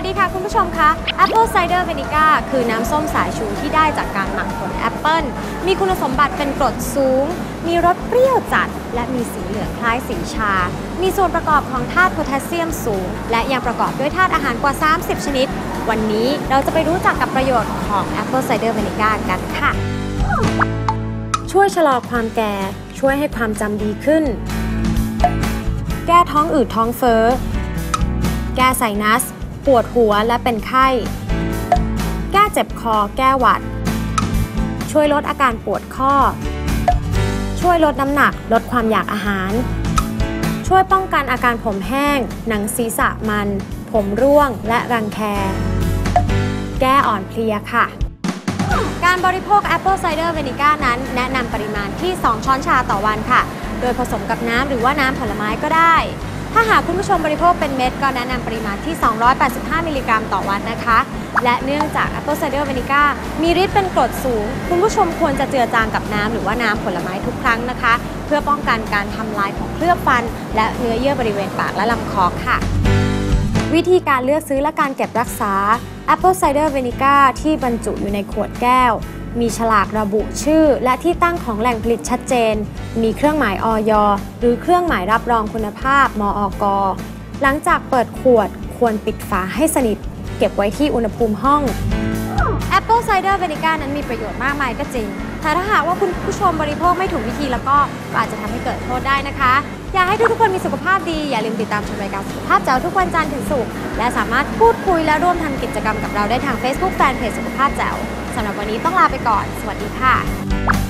วัสดีค่ะคุณผู้ชมคะ Apple Cider Vinegar คือน้ำส้มสายชูที่ได้จากการหมักผลแอปเปิลมีคุณสมบัติเป็นกรดสูง มีรสเปรี้ยวจัด และมีสีเหลืองคล้ายสีชา มีส่วนประกอบของธาตุโพแทสเซียมสูง และยังประกอบด้วยธาตุอาหารกว่า 30 ชนิด วันนี้เราจะไปรู้จักกับประโยชน์ของ Apple Cider Vinegar กันค่ะ ช่วยชะลอความแก่ ช่วยให้ความจำดีขึ้น แก้ท้องอืดท้องเฟ้อ แก้ไซนัส ปวดหัวและเป็นไข้ แก้เจ็บคอแก้หวัด ช่วยลดอาการปวดข้อ ช่วยลดน้ำหนักลดความอยากอาหาร ช่วยป้องกันอาการผมแห้ง หนังศีรษะมัน ผมร่วงและรังแค แก้อ่อนเพลียค่ะการบริโภค Apple Cider Vinegar นั้น แนะนำปริมาณที่ 2 ช้อนชาต่อวันค่ะ โดยผสมกับน้ำหรือว่าน้ำผลไม้ก็ได้ ถ้าหากคุณผู้ชมบริโภคเป็นเม็ดก็แนะนำปริมาณที่ 285 มิลลิกรัมต่อวันนะคะ และเนื่องจาก Apple Cider Vinegar มีฤทธิ์เป็นกรดสูง คุณผู้ชมควรจะเจือจางกับน้ำหรือว่าน้ำผลไม้ทุกครั้งนะคะ เพื่อป้องกันการทำลายของเคลือบฟัน และเนื้อเยื่อบริเวณปากและลำคอค่ะ วิธีการเลือกซื้อและการเก็บรักษา Apple Cider Vinegar ที่บรรจุอยู่ในขวดแก้ว มีฉลากระบุชื่อ และที่ตั้งของแหล่งผลิตชัดเจน มีเครื่องหมายออยหรือเครื่องหมายรับรองคุณภาพมอกหลังจากเปิดขวดควรปิดฝาให้สนิท เก็บไว้ที่อุณหภูมิห้อง ไซเดอร์เบนิก้านั้นมีประโยชน์มากมายก็จริง แต่ถ้าหากว่าคุณผู้ชมบริโภคไม่ถูกวิธีแล้วก็อาจจะทำให้เกิดโทษได้นะคะ อยากให้ทุกๆคนมีสุขภาพดี อย่าลืมติดตามชมรายการสุขภาพเจ้าทุกวันจันทร์ถึงศุกร์ และสามารถพูดคุยและร่วมทำกิจกรรมกับเราได้ทาง Facebook Fanpage สุขภาพแจ๋วสำหรับวันนี้ต้องลาไปก่อน สวัสดีค่ะ